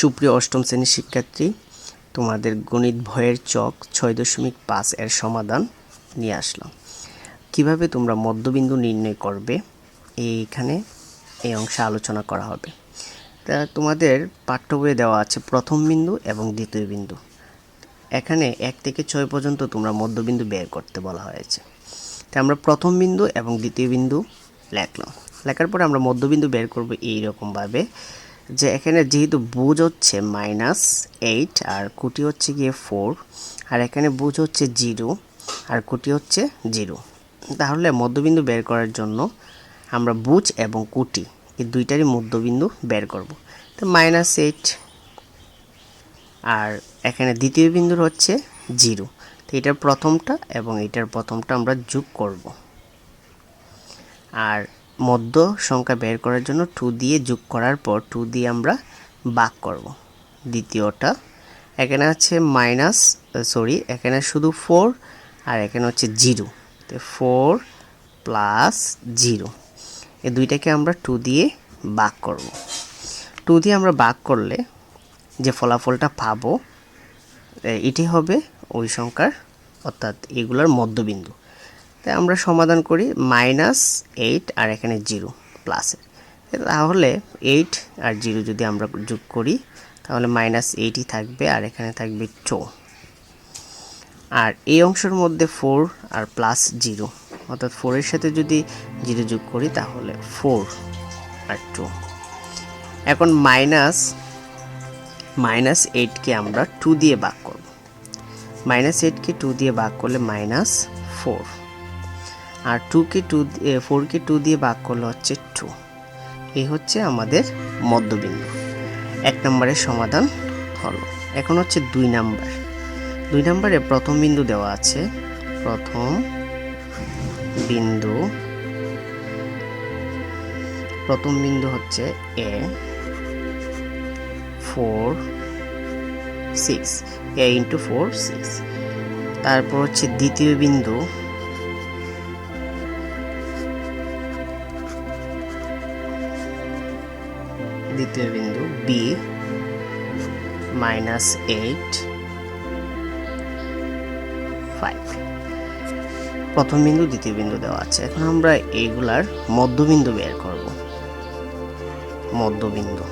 সুপ্রিয় অষ্টম শ্রেণির শিক্ষার্থী, তোমাদের গণিত ভয়ের চক ছয় দশমিক পাঁচ এর সমাধান নিয়ে আসলাম। কীভাবে তোমরা মধ্যবিন্দু নির্ণয় করবে? এইখানে এই অংশে আলোচনা করা হবে। তা তোমাদের পাঠ্য বইয়ে দেওয়া আছে প্রথম বিন্দু এবং দ্বিতীয় বিন্দু। এখানে এক থেকে ছয় পর্যন্ত তোমরা মধ্যবিন্দু বের করতে বলা হয়েছে। তা আমরা প্রথম বিন্দু এবং দ্বিতীয় বিন্দু লেখলাম। লেখার পরে আমরা মধ্যবিন্দু বের করব এইরকমভাবে। যে এখানে যেহেতু বুঝ হচ্ছে মাইনাস এইট আর কুটি হচ্ছে গিয়ে ফোর আর এখানে বুঝ হচ্ছে জিরো আর কুটি হচ্ছে জিরো তাহলে মধ্যবিন্দু বের করার জন্য আমরা বুঝ এবং কুটি এই দুইটারই মধ্যবিন্দু বের করব। তো মাইনাস এইট আর এখানে দ্বিতীয় বিন্দুর হচ্ছে জিরো তো এটার প্রথমটা এবং এটার প্রথমটা আমরা যোগ করব। আর মধ্য সংখ্যা বের করার জন্য টু দিয়ে যোগ করার পর টু দিয়ে আমরা বাক করব। দ্বিতীয়টা, এখানে আছে মাইনাস সরি এখানে শুধু ফোর আর এখানে হচ্ছে জিরো তো ফোর প্লাস জিরো এই দুইটাকে আমরা টু দিয়ে বাক করব। টু দিয়ে আমরা বাক করলে যে ফলাফলটা পাবো এটি হবে ওই সংখ্যার, অর্থাৎ এগুলোর মধ্যবিন্দু। তাই আমরা সমাধান করি মাইনাস এইট আর এখানে জিরো প্লাসের তাহলে এইট আর জিরো যদি আমরা যোগ করি, তাহলে মাইনাস এইটই থাকবে আর এখানে থাকবে টু আর এই অংশের মধ্যে ফোর আর প্লাস জিরো, অর্থাৎ ফোরের সাথে যদি জিরো যোগ করি, তাহলে ফোর আর টু এখন মাইনাস মাইনাস এইটকে আমরা টু দিয়ে ভাগ করব। মাইনাস এইটকে টু দিয়ে ভাগ করলে মাইনাস ফোর আর টুকে টু ফোরকে টু দিয়ে ভাগ করলে হচ্ছে টু এই হচ্ছে আমাদের মধ্যবিন্দু। এক নম্বরের সমাধান হলো। এখন হচ্ছে দুই নাম্বার। দুই নম্বরে প্রথম বিন্দু দেওয়া আছে। প্রথম বিন্দু। প্রথম বিন্দু হচ্ছে A four six A into four six তারপর হচ্ছে দ্বিতীয় বিন্দু। দ্বিতীয় বিন্দু বি মাইনাস এইট ফাইভ প্রথম বিন্দু, দ্বিতীয় বিন্দু দেওয়া আছে। এখন আমরা এইগুলার মধ্যবিন্দু বের করব। মধ্যবিন্দু।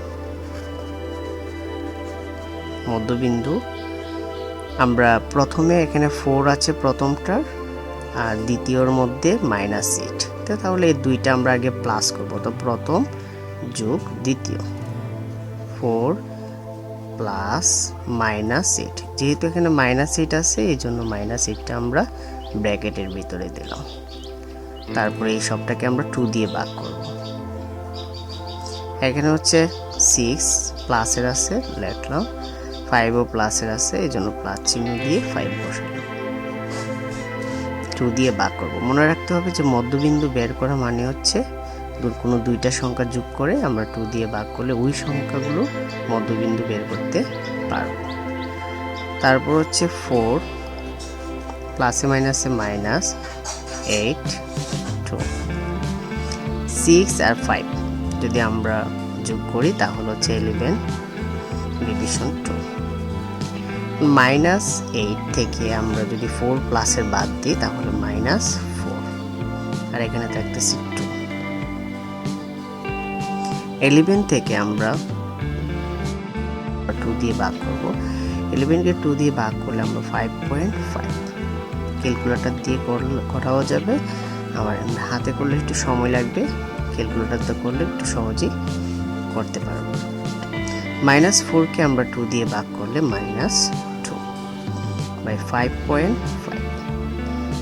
মধ্যবিন্দু, আমরা প্রথমে এখানে ফোর আছে প্রথমটার, আর দ্বিতীয়র মধ্যে মাইনাস এইট তাহলে এই দুইটা আমরা আগে প্লাস করব। তো প্রথম যোগ দ্বিতীয়। Four plus minus eight. যেহেতু এখানে মাইনাস এইট আছে, এই জন্য মাইনাস এইটটা আমরা ব্র্যাকেটের ভিতরে দিলাম। তারপরে এই সবটাকে আমরা টু দিয়ে ভাগ করব। এখানে হচ্ছে সিক্স প্লাসের আছে, লেখলাম। ফাইভও প্লাসের আছে, এই জন্য প্লাস চিহ্ন দিয়ে ফাইভ বসালাম। টু দিয়ে ভাগ করব। মনে রাখতে হবে যে মধ্যবিন্দু বের করা মানে হচ্ছে কোনো দুইটা সংখ্যা যোগ করে আমরা টু দিয়ে ভাগ করলে ওই সংখ্যাগুলো মধ্যবিন্দু বের করতে পারব। তারপর হচ্ছে ফোর প্লাসে মাইনাসে মাইনাস এইট টু সিক্স আর ফাইভ যদি আমরা যোগ করি তাহলে হচ্ছে eleven division two minus eight থেকে আমরা যদি ফোর প্লাসের বাদ দিই তাহলে মাইনাস ফোর আর এখানে থাকতেছে টু এলিভেন থেকে আমরা টু দিয়ে ভাগ করব। ইলেভেনকে টু দিয়ে ভাগ করলে আমরা ফাইভ পয়েন্ট ফাইভ ক্যালকুলেটার দিয়ে করাও যাবে। আবার হাতে করলে একটু সময় লাগবে। ক্যালকুলেটারতে করলে একটু সহজেই করতে পারব। মাইনাস ফোরকে আমরা টু দিয়ে ভাগ করলে minus two by five point five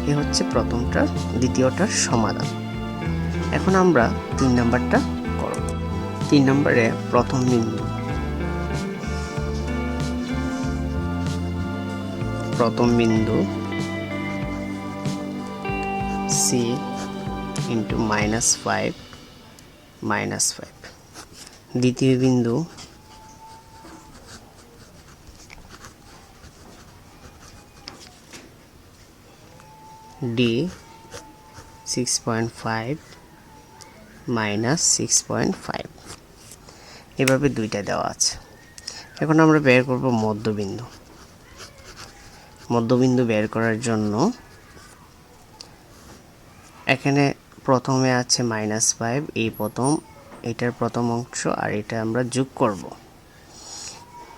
এ হচ্ছে প্রথমটার, দ্বিতীয়টার সমাধান। এখন আমরা তিন নাম্বারটা তিন নম্বরে প্রথম বিন্দু। প্রথম বিন্দু C into minus five minus five দ্বিতীয় বিন্দু D six point five minus six point five এভাবে দুইটা দেওয়া আছে। এখন আমরা বের করব মধ্যবিন্দু। মধ্যবিন্দু বের করার জন্য এখানে প্রথমে আছে মাইনাস ফাইভ এই প্রথম, এটার প্রথম অংশ, আর এটা আমরা যোগ করব।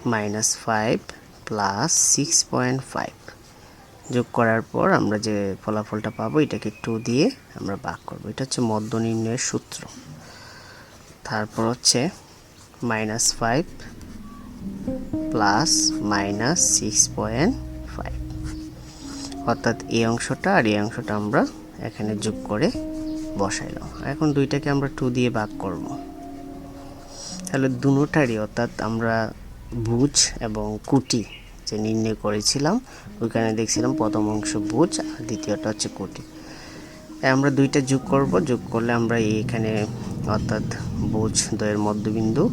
Minus five plus six point five যোগ করার পর আমরা যে ফলাফলটা পাবো, এটাকে টু দিয়ে আমরা ভাগ করব। এটা হচ্ছে মধ্য নির্ণয়ের সূত্র। তারপর হচ্ছে minus five plus minus six point five অর্থাৎ এই অংশটা আর এই অংশটা আমরা এখানে যোগ করে বসাইলাম এখন দুইটাকে আমরা টু দিয়ে ভাগ করব। তাহলে দুটারই অর্থাৎ আমরা ভুজ এবং কুটি যে নির্ণয় করেছিলাম, ওইখানে দেখছিলাম প্রথম অংশ ভুজ আর দ্বিতীয়টা হচ্ছে কুটি। আমরা দুইটা যোগ করব। যোগ করলে আমরা এখানে অর্থাৎ ভুজ দয়ের মধ্যবিন্দু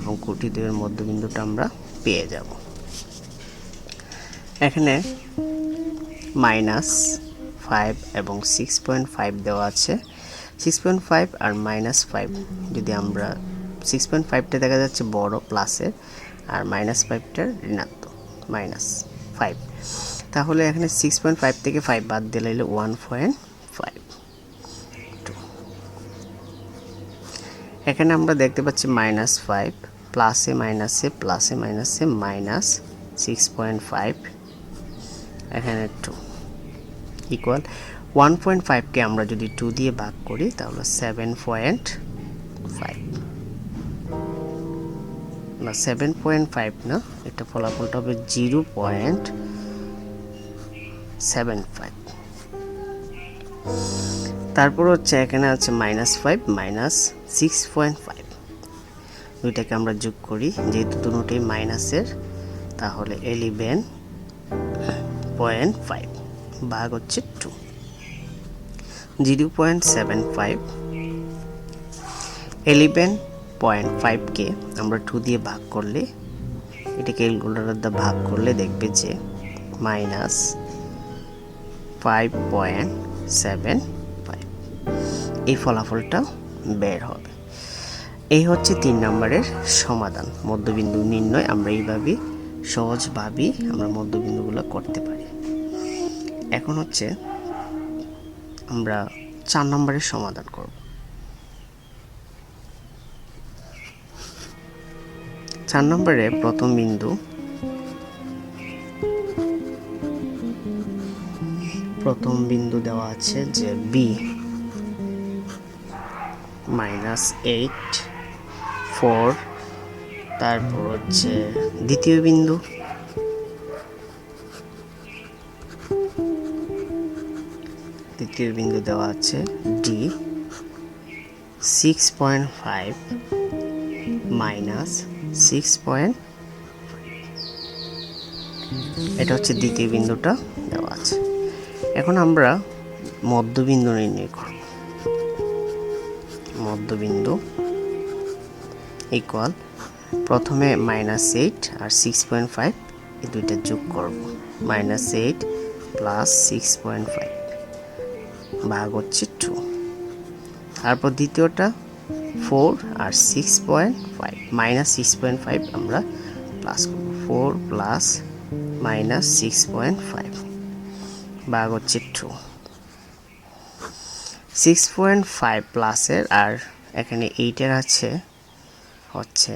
এবং কুটি দয়ের মধ্যবিন্দুটা আমরা পেয়ে যাব। এখানে মাইনাস ফাইভ এবং সিক্স পয়েন্ট ফাইভ দেওয়া আছে। সিক্স পয়েন্ট ফাইভ আর মাইনাস ফাইভ যদি আমরা সিক্স পয়েন্ট ফাইভটা দেখা যাচ্ছে বড় প্লাসের আর মাইনাস ফাইভটার ঋণাত্মক, মাইনাস ফাইভ। তাহলে এখানে সিক্স পয়েন্ট ফাইভ থেকে ফাইভ বাদ দিলে ওয়ান পয়েন্ট ফাইভ এখানে আমরা দেখতে পাচ্ছি মাইনাস ফাইভ প্লাসে মাইনাসে প্লাসে মাইনাসে মাইনাস সিক্স পয়েন্ট ফাইভ এখানে টু ইকুয়াল ওয়ান পয়েন্ট ফাইভকে আমরা যদি টু দিয়ে ভাগ করি, তাহলে সেভেন পয়েন্ট ফাইভ না সেভেন পয়েন্ট ফাইভ না, এটা ফলাফলটা হবে জিরো পয়েন্ট সেভেন ফাইভ তারপর হচ্ছে এখানে আছে minus five minus six point five দুইটাকে আমরা যোগ করি, যেহেতু দুটোই মাইনাসের তাহলে এলিভেন পয়েন্ট ফাইভ ভাগ হচ্ছে two zero point seven five eleven point ফাইভকে আমরা টু দিয়ে ভাগ করলে, এটা ক্যালকুলেটার দিয়ে ভাগ করলে দেখবে যে মাইনাস ফাইভ পয়েন্ট সেভেন এই ফলাফলটা বের হবে। এই হচ্ছে তিন নম্বরের সমাধান। মধ্যবিন্দু নির্ণয় আমরা এইভাবে সহজভাবেই আমরা মধ্যবিন্দুগুলো করতে পারি। এখন হচ্ছে আমরা চার নম্বরের সমাধান করব। চার নম্বরে প্রথম বিন্দু প্রথম বিন্দু দেওয়া আছে যে বি মাইনাস এইট ফোর তারপর হচ্ছে দ্বিতীয় বিন্দু। দ্বিতীয় বিন্দু দেওয়া আছে D six point five minus six point এটা হচ্ছে দ্বিতীয় বিন্দুটা দেওয়া আছে। এখন আমরা মধ্যবিন্দু নির্ণয় করব। মধ্যবিন্দু ইকুয়াল প্রথমে মাইনাস এইট আর সিক্স পয়েন্ট ফাইভ এই দুইটা যোগ করব। Minus eight plus six point five ভাগ হচ্ছে টু তারপর দ্বিতীয়টা ফোর আর six point five minus six point five আমরা প্লাস করব। Four plus minus six point five ভাগ হচ্ছে টু সিক্স পয়েন্ট ফাইভ প্লাসের আর এখানে এইটের আছে, হচ্ছে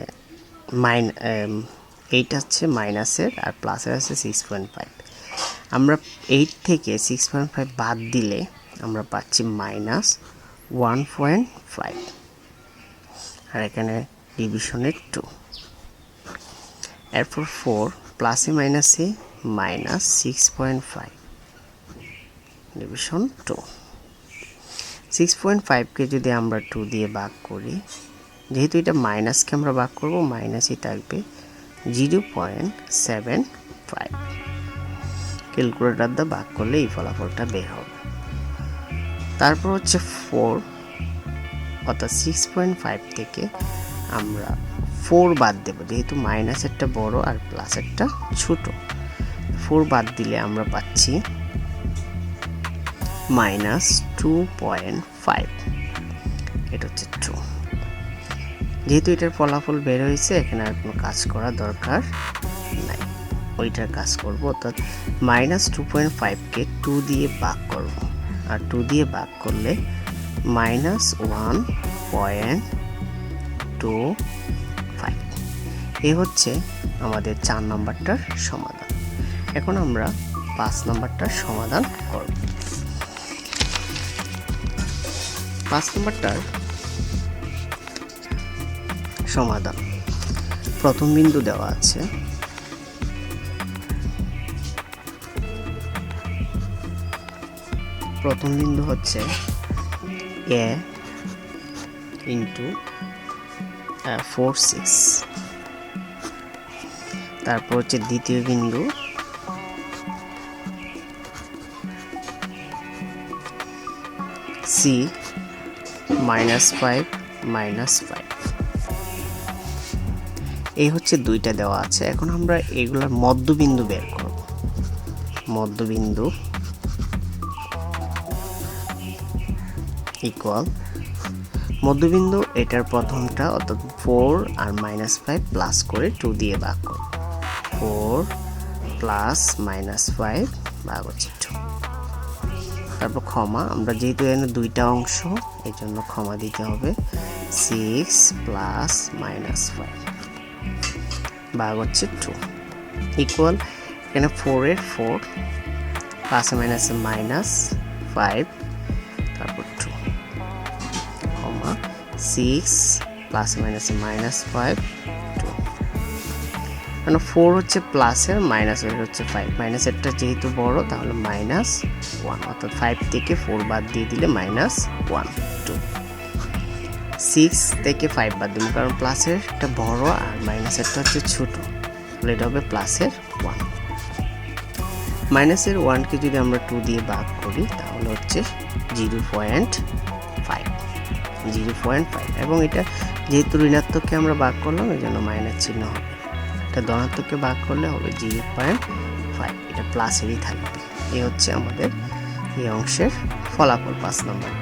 মাইন এইট হচ্ছে মাইনাসের আর প্লাসের আছে সিক্স পয়েন্ট ফাইভ আমরা এইট থেকে সিক্স পয়েন্ট ফাইভ বাদ দিলে আমরা পাচ্ছি মাইনাস ওয়ান পয়েন্ট ফাইভ আর এখানে ডিভিশনের টু এরপর ফোর প্লাসে মাইনাসে minus six point five division two six point ফাইভকে যদি আমরা টু দিয়ে ভাগ করি, যেহেতু এটা মাইনাসকে আমরা ভাগ করব মাইনাসই থাকবে zero point seven five calculator দিয়ে ভাগ করলে এই ফলাফলটা বের হবে। তারপর হচ্ছে ফোর অর্থাৎ সিক্স পয়েন্ট ফাইভ থেকে আমরা ফোর বাদ দেব, যেহেতু মাইনাসেরটা বড় আর প্লাসেরটা ছোট। ফোর বাদ দিলে আমরা পাচ্ছি মাইনাস টু পয়েন্ট ফাইভ এটা হচ্ছে টু যেহেতু এটার ফলাফল বের হয়েছে, এখানে আর কোনো কাজ করা দরকার নাই। ওইটার কাজ করব, অর্থাৎ মাইনাস টু পয়েন্ট ফাইভকে টু দিয়ে ভাগ করব। আর টু দিয়ে ভাগ করলে minus one point two five এ হচ্ছে আমাদের চার নম্বরটার সমাধান। এখন আমরা পাঁচ নম্বরটার সমাধান করব। পাঁচ নম্বরটার সমাধান। প্রথম বিন্দু দেওয়া আছে। প্রথম বিন্দু হচ্ছে এ ইন্টু ফোর সিক্স তারপর হচ্ছে দ্বিতীয় বিন্দু। C minus five minus five. এই হচ্ছে দুইটা দেওয়া আছে। এখন আমরা এগুলার মধ্যবিন্দু বের করব। মধ্যবিন্দু ইকুয়াল মধ্যবিন্দু, এটার প্রথমটা অর্থাৎ ফোর আর মাইনাস ফাইভ প্লাস করে টু দিয়ে ভাগ করব। ফোর প্লাস মাইনাস ফাইভ ভাগ হচ্ছে টু তারপর ক্ষমা। আমরা যেহেতু এখানে দুইটা অংশ এই জন্য ক্ষমা দিতে হবে। সিক্স প্লাস মাইনাস ফাইভ ভাগ হচ্ছে টু ইকুয়াল এখানে ফোরের ফোর প্লাসে মাইনাসে মাইনাস ফাইভ তারপর টু কমা সিক্স প্লাস মাইনাসে মাইনাস ফাইভ টু মানে ফোর হচ্ছে প্লাসের মাইনাসের হচ্ছে ফাইভ মাইনাসেরটা যেহেতু বড়, তাহলে মাইনাস ওয়ান অর্থাৎ ফাইভ থেকে ফোর বাদ দিয়ে দিলে মাইনাস ওয়ান টু সিক্স থেকে ফাইভ বাদ দিব, কারণ প্লাসের একটা বড় আর মাইনাসেরটা হচ্ছে ছোট। তাহলে এটা হবে প্লাসের ওয়ান মাইনাসের ওয়ানকে যদি আমরা টু দিয়ে ভাগ করি, তাহলে হচ্ছে zero point five zero point five এবং এটা যেহেতু ঋণাত্মককে আমরা ভাগ করলাম এই জন্য মাইনাস চিহ্ন হবে। এটা ধনাত্মককে ভাগ করলে হবে জিরো পয়েন্ট ফাইভ এটা প্লাসেরই থাকবে। এই হচ্ছে আমাদের এই অংশের ফলাফল পাঁচ নম্বর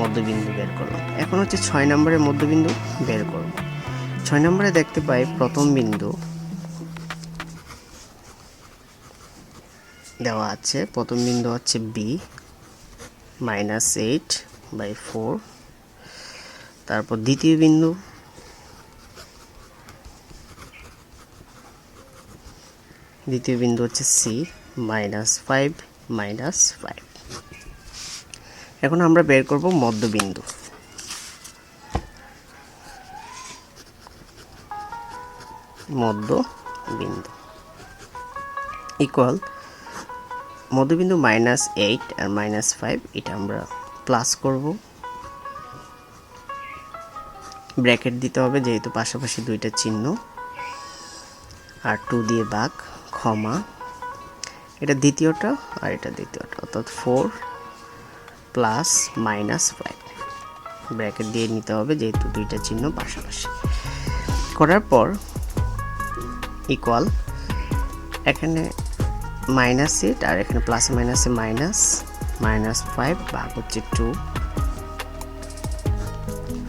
মধ্যবিন্দু বের করলাম। এখন হচ্ছে ছয় নম্বরের মধ্যবিন্দু বের করব। ছয় নম্বরে দেখতে পাই প্রথম বিন্দু দেওয়া আছে। প্রথম বিন্দু হচ্ছে B minus eight by four তারপর দ্বিতীয় বিন্দু দ্বিতীয় বিন্দু হচ্ছে C minus five minus five এখন আমরা বের করব মধ্যবিন্দু। মধ্যবিন্দু। ইকুয়াল মধ্যবিন্দু মাইনাস এইট আর মাইনাস ফাইভ এটা আমরা প্লাস করব। ব্র্যাকেট দিতে হবে, যেহেতু পাশাপাশি দুইটা চিহ্ন। আর টু দিয়ে বাঘ ক্ষমা। এটা দ্বিতীয়টা আর এটা দ্বিতীয়টা, অর্থাৎ four plus minus five bracket দিয়ে নিতে হবে, যেহেতু দুইটা চিহ্ন পাশাপাশি। করার পর ইকুয়াল এখানে মাইনাস এইট আর এখানে প্লাস মাইনাসে মাইনাস মাইনাস ফাইভ ভাগ হচ্ছে টু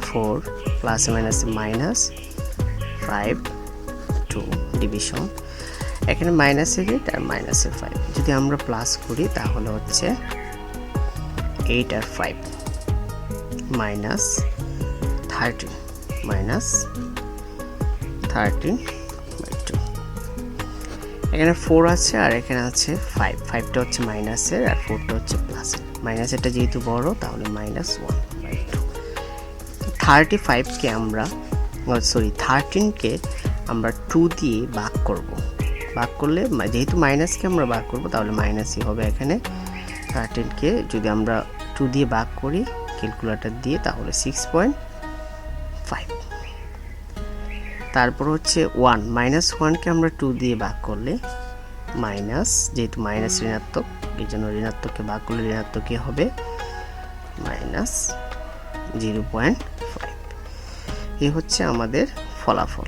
ফোর প্লাস মাইনাসে মাইনাস ফাইভ টু ডিভিশন এখানে মাইনাসের এইট আর মাইনাসের ফাইভ যদি আমরা প্লাস করি, তাহলে হচ্ছে eight R five minus thirteen minus thirteen by two এখানে ফোর আছে আর এখানে আছে ফাইভ ফাইভটা হচ্ছে মাইনাসের আর ফোরটা হচ্ছে প্লাসের মাইনাসেরটা যেহেতু বড়, তাহলে minus one by two thirty ফাইভকে আমরা সরি থার্টিনকে আমরা টু দিয়ে ভাগ করব। ভাগ করলে যেহেতু মাইনাসকে আমরা ভাগ করব, তাহলে মাইনাসই হবে এখানে। থার্টিনকে যদি আমরা টু দিয়ে ভাগ করি ক্যালকুলেটর দিয়ে, তাহলে সিক্স পয়েন্ট ফাইভ তারপর হচ্ছে ওয়ান মাইনাস ওয়ানকে আমরা টু দিয়ে ভাগ করলে মাইনাস যেহেতু মাইনাস ঋণাত্মক, এই জন্য ঋণাত্মককে ভাগ করলে ঋণাত্মকই হবে মাইনাস জিরো পয়েন্ট ফাইভ এ হচ্ছে আমাদের ফলাফল।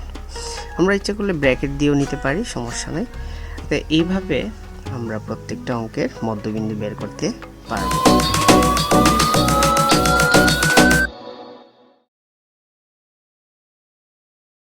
আমরা ইচ্ছা করলে ব্র্যাকেট দিয়েও নিতে পারি, সমস্যা নেই। তো এইভাবে আমরা প্রত্যেকটা অঙ্কের মধ্যবিন্দু বের করতে পারব।